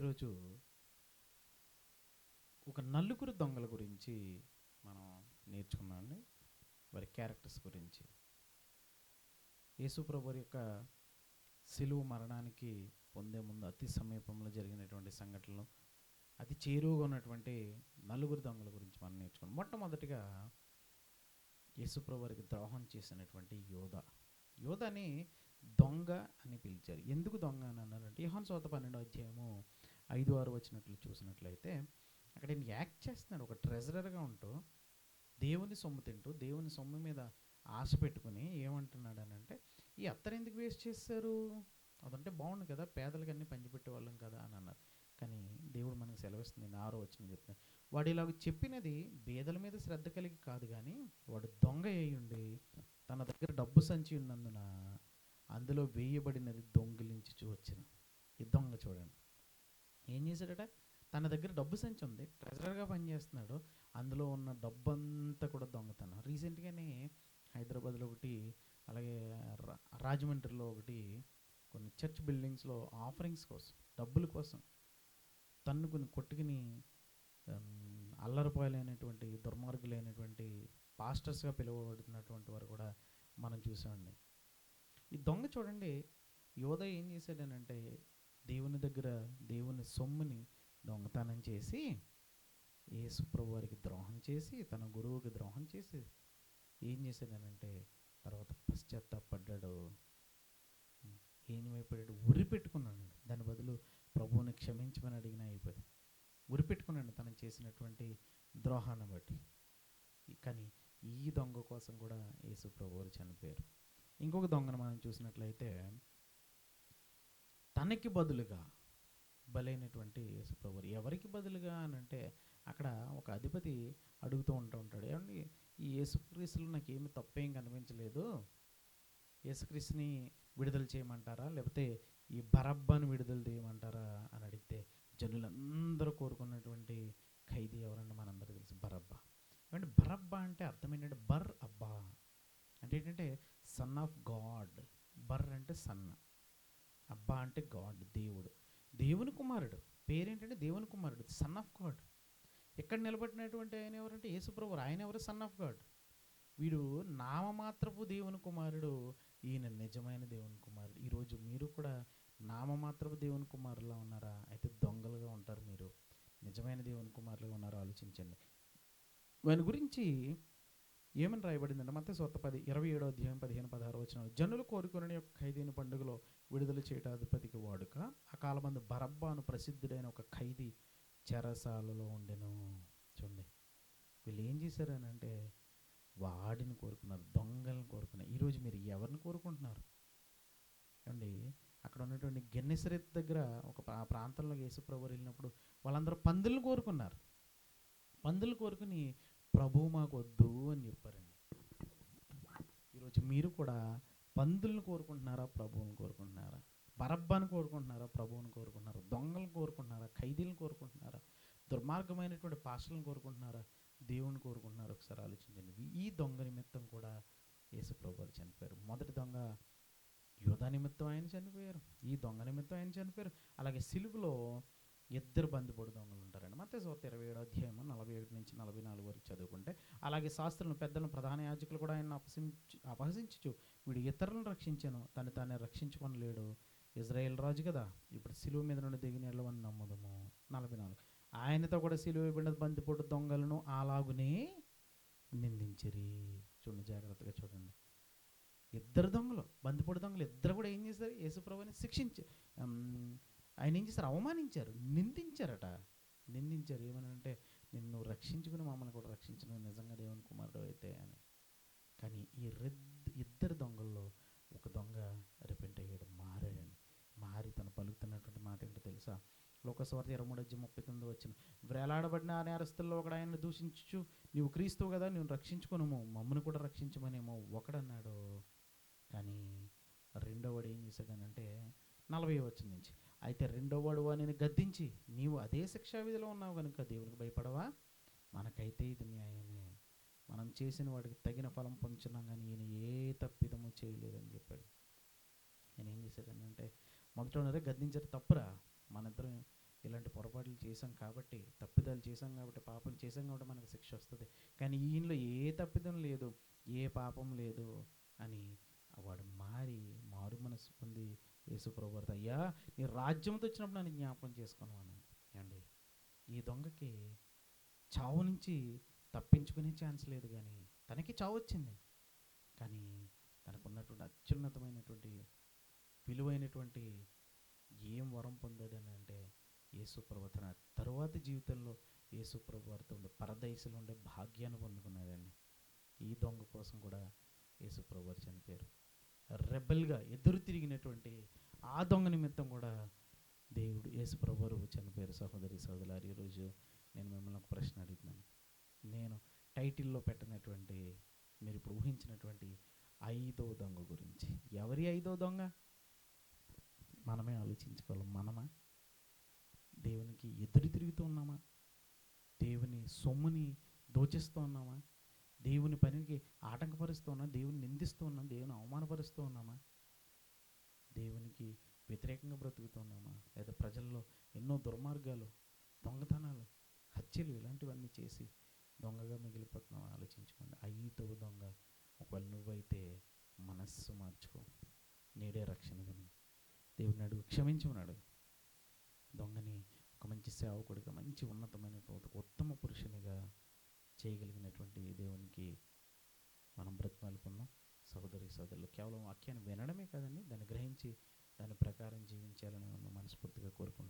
ఈరోజు ఒక నలుగురు దొంగల గురించి మనం నేర్చుకున్నామండి వారి క్యారెక్టర్స్ గురించి. యేసుప్రభు యొక్క సిలువు మరణానికి పొందే ముందు అతి సమీపంలో జరిగినటువంటి సంఘటనలు అతి చేరువుగా ఉన్నటువంటి నలుగురు దొంగల గురించి మనం నేర్చుకున్నాం. మొట్టమొదటిగా యేసుప్రభు ద్రోహం చేసినటువంటి యోధ. యోధని దొంగ అని పిలిచారు. ఎందుకు దొంగ అని అన్నారంటే యహన్ సోత పన్నెండో అధ్యాయము ఐదు ఆరు వచ్చినట్లు చూసినట్లయితే అక్కడ ఈయన యాక్ట్ చేస్తున్నాడు. ఒక ట్రెజరర్గా ఉంటూ దేవుని సొమ్ము తింటూ దేవుని సొమ్ము మీద ఆశ పెట్టుకుని ఏమంటున్నాడు అని అంటే ఈ అత్తరు ఎందుకు వేస్ట్ చేస్తారు? అదంటే బాగుండు కదా పేదలకు అన్నీ పంచిపెట్టే వాళ్ళం కదా అని అన్నారు. కానీ దేవుడు మనకు సెలవిస్తుంది ఆరో వచ్చిన చెప్తున్నాను వాడు ఇలాగ చెప్పినది బేదల మీద శ్రద్ధ కలిగి కాదు కానీ వాడు దొంగ అయ్యుండి తన దగ్గర డబ్బు సంచి ఉన్నందున అందులో వేయబడినది దొంగిలించి వచ్చిన. ఈ దొంగ చూడండి. ఏం చేశాడట? తన దగ్గర డబ్బు సంచి ఉంది. ట్రెజరర్గా పనిచేస్తున్నాడు. అందులో ఉన్న డబ్బు అంతా కూడా దొంగతనం. రీసెంట్గానే హైదరాబాద్లో ఒకటి అలాగే రా- రాజమండ్రిలో ఒకటి కొన్ని చర్చ్ బిల్డింగ్స్లో ఆఫరింగ్స్ కోసం డబ్బుల కోసం తన్నుకుని కొట్టుకుని అల్లరిపోయలేనటువంటి దుర్మార్గులైనటువంటి పాస్టర్స్గా పిలువబడుతున్నటువంటి వారు కూడా మనం చూసామండి. ఈ దొంగ చూడండి యోధ ఏం చేశాడనంటే దేవుని దగ్గర దేవుని సొమ్ముని దొంగతనం చేసి యేసుప్రభు వారికి ద్రోహం చేసి తన గురువుకి ద్రోహం చేసి ఏం చేశాడనంటే తర్వాత పశ్చాత్తాపడ్డాడు. ఏమైపోయాడు ఉరి పెట్టుకున్నాడు. దాని బదులు ప్రభువుని క్షమించమని అడిగినా అయిపోయింది ఉరి పెట్టుకున్నాడు తను చేసినటువంటి ద్రోహాన్ని బట్టి. కానీ ఈ దొంగ కోసం కూడా యేసు ప్రభువులు వారు చనిపోయారు. ఇంకొక దొంగను మనం చూసినట్లయితే తనకి బదులుగా బలైనటువంటి యేసుప్రభు ఎవరికి బదులుగా అని అంటే అక్కడ ఒక అధిపతి అడుగుతూ ఉంటూ ఉంటాడు. ఏమండి ఈ యేసుక్రీస్తులో నాకేమి తప్పేం కనిపించలేదు? యేసుక్రీస్తుని విడుదల చేయమంటారా? లేకపోతే ఈ బరబ్బాను విడుదల చేయమంటారా అని అడిగితే జనులందరూ కోరుకున్నటువంటి ఖైదీ ఎవరన్నా మనందరూ తెలుసు బరబ్బా. ఏమంటే బరబ్బా అంటే అర్థం ఏంటంటే బర్ అబ్బా. అంటే ఏంటంటే సన్ ఆఫ్ గాడ్ బర్ అంటే సన్ అబ్బా అంటే గాడ్ దేవుడు. దేవుని కుమారుడు. పేరేంటంటే దేవుని కుమారుడు. సన్ ఆఫ్ గాడ్ ఎక్కడ నిలబడినటువంటి ఆయన ఎవరంటే యేసుప్రభు ఆయన ఎవరు? సన్ ఆఫ్ గాడ్ వీడు నామమాత్రపు దేవుని కుమారుడు. ఈయన నిజమైన దేవుని కుమారుడు. ఈరోజు మీరు కూడా నామమాత్రపు దేవుని కుమారులా ఉన్నారా? అయితే దొంగలుగా ఉంటారు మీరు. నిజమైన దేవుని కుమారులుగా ఉన్నారో? ఆలోచించండి. వాని గురించి ఏమని రాయబడిందంటే మత సొత్త పది ఇరవై ఏడో అధ్యాయం పదిహేను పదహారు వచ్చిన జనులు కోరుకునే యొక్క ఖైదీని పండుగలో విడుదల చేయటాధిపతికి వాడుక. ఆ కాలమందు బరబ్బాను ప్రసిద్ధుడైన ఒక ఖైదీ చెరసాలలో ఉండెను. చూడండి. వీళ్ళు ఏం చేశారనంటే వాడిని కోరుకున్నారు దొంగలను కోరుకున్నారు. ఈరోజు మీరు ఎవరిని కోరుకుంటున్నారు? ఏమండి అక్కడ ఉన్నటువంటి గెన్నెసరెత్ దగ్గర ఒక ఆ ప్రాంతంలో యేసుప్రభు వెళ్ళినప్పుడు వాళ్ళందరూ పందులను కోరుకున్నారు. పందులు కోరుకుని ప్రభు మాకు వద్దు అని చెప్పారండి. ఈరోజు మీరు కూడా పందులను కోరుకుంటున్నారా? ప్రభువుని కోరుకుంటున్నారా? బరబ్బాను కోరుకుంటున్నారా? ప్రభువుని కోరుకుంటున్నారా? దొంగలను కోరుకుంటున్నారా? ఖైదీలను కోరుకుంటున్నారా? దుర్మార్గమైనటువంటి పాషలను కోరుకుంటున్నారా? దేవుని కోరుకుంటున్నారు? ఒకసారి ఆలోచించండి ఈ దొంగ నిమిత్తం కూడా యేసు ప్రభువారు చనిపోయారు. మొదటి దొంగ యోధా నిమిత్తం ఆయన చనిపోయారు. ఈ దొంగ నిమిత్తం ఆయన చనిపోయారు. అలాగే సిలువలో ఇద్దరు బందిపోడు దొంగలు ఉంటారండి. మతే సోత ఇరవై ఏడు అధ్యాయం నలభై ఏడు నుంచి నలభై నాలుగు వరకు చదువుకుంటే అలాగే శాస్త్రులను పెద్దలను ప్రధాన యాజకులు కూడా ఆయన అపహసించు అపహసించు వీడు ఇతరులను రక్షించాను తను తానే రక్షించుకొనలేడు ఇజ్రాయెల్ రాజు కదా ఇప్పుడు సిలువు మీద నుండి దిగిన వెళ్ళమని నమ్ముదము. నలభై నాలుగు ఆయనతో కూడా సిలువ వేయబడిన బందిపోటు దొంగలను అలాగునే నిందించరి. చూడండి జాగ్రత్తగా చూడండి. ఇద్దరు దొంగలు బందిపోటు దొంగలు ఇద్దరు కూడా ఏం చేశారు? యేసుప్రభుని శిక్షించి ఆయన ఏం చేశారు? అవమానించారు. నిందించారట. నిందించారు. ఏమని అంటే నిన్ను రక్షించుకుని మమ్మల్ని కూడా రక్షించిన. నిజంగా దేవుని కుమారుడు అయితే అని. కానీ ఈ రెద్ ఇద్దరు దొంగల్లో ఒక దొంగ రిపెంట్ అయ్యాడు. మారాడని. మారి తను పలుకుతున్నటువంటి మాట ఏంటో తెలుసా? లోకస్వార్థ ఇరవై మూడు ముప్పై తొమ్మిది వచ్చిన. వేలాడబడిన ఆ నేరస్తుల్లో ఒకడు ఆయన దూషించు నీవు క్రీస్తువు కదా నేను రక్షించుకునము. మమ్మల్ని కూడా రక్షించమనేమో ఒకడన్నాడు. కానీ రెండోవాడు ఏం చేశాడనంటే నలభై వచ్చిన నుంచి. అయితే రెండోవాడు వాడిని గద్దించి నీవు అదే శిక్షా విధిలో ఉన్నావు కనుక దేవునికి భయపడవా? మనకైతే ఇది న్యాయమే. మనం చేసిన వాడికి తగిన ఫలం పొందుతున్నాం కానీ ఈయన ఏ తప్పిదము చేయలేదని చెప్పాడు. ఆయన ఏం చేశాడనంటే మొదట ఉన్నదే గద్దించారు తప్పురా. మన ఇద్దరం పొరపాట్లు చేసాం కాబట్టి తప్పిదాలు చేసాం కాబట్టి పాపం చేసాం కాబట్టి మనకు శిక్ష వస్తుంది. కానీ ఈయనలో ఏ తప్పిదం లేదు ఏ పాపం లేదు అని వాడు మారి మారు మనసు పొంది యేసుప్రభుతో అయ్యా నీ రాజ్యంతో వచ్చినప్పుడు నన్ను జ్ఞాపకం చేసుకున్నాను అండి ఏమండి? ఈ దొంగకి చావు నుంచి తప్పించుకునే ఛాన్స్ లేదు కానీ తనకి చావు వచ్చింది. కానీ తనకున్నటువంటి అత్యున్నతమైనటువంటి విలువైనటువంటి ఏం వరం పొందాడని అంటే యేసుప్రభు తన తరువాత జీవితంలో యేసుప్రభు వారితో ఉండే పరదైసలో ఉండే భాగ్యాన్ని పొందుకున్నాడండి. ఈ దొంగ కోసం కూడా యేసుప్రభు వారు చనిపోయారు. రెబల్గా ఎదురు తిరిగినటువంటి ఆ దొంగ నిమిత్తం కూడా దేవుడు యేసుప్రభువారు చనిపోయారు. సహోదరి సహోదరులారు ఈరోజు నేను మిమ్మల్ని ఒక ప్రశ్న అడుగుతున్నాను. నేను టైటిల్లో పెట్టినటువంటి మీరు ఇప్పుడు ఊహించినటువంటి ఐదో దొంగ గురించి. ఎవరి ఐదో దొంగ? మనమే ఆలోచించుకోవాలి. మనమా? దేవునికి ఎదురు తిరుగుతూ ఉన్నామా? దేవుని సొమ్ముని దోచేస్తూ ఉన్నామా? దేవుని పనికి ఆటంకపరుస్తూ ఉన్నాం దేవుని నిందిస్తూ ఉన్నాం దేవుని అవమానపరుస్తూ ఉన్నామా? దేవునికి వ్యతిరేకంగా బ్రతుకుతున్నామా లేదా ప్రజల్లో ఎన్నో దుర్మార్గాలు దొంగతనాలు హత్యలు ఇలాంటివన్నీ చేసి దొంగగా మిగిలిపోతున్నాం ఆలోచించుకోండి. ఐదవ దొంగ. ఒకవేళ నువ్వైతే మనస్సు మార్చుకో. నేడే రక్షణ దినం దేవుని అడుగు. క్షమించమని అడుగు. దొంగని ఒక మంచి సేవకుడిగా మంచి ఉన్నతమైనటువంటి ఉత్తమ పురుషునిగా చేయగలిగినటువంటి దేవునికి మనం బ్రతిమాలుకుందాం సహోదరి సోదరులు కేవలం వాక్యాన్ని వినడమే కాదండి దాన్ని గ్రహించి దాని ప్రకారం జీవించాలని మనం మనస్ఫూర్తిగా కోరుకుంటున్నాను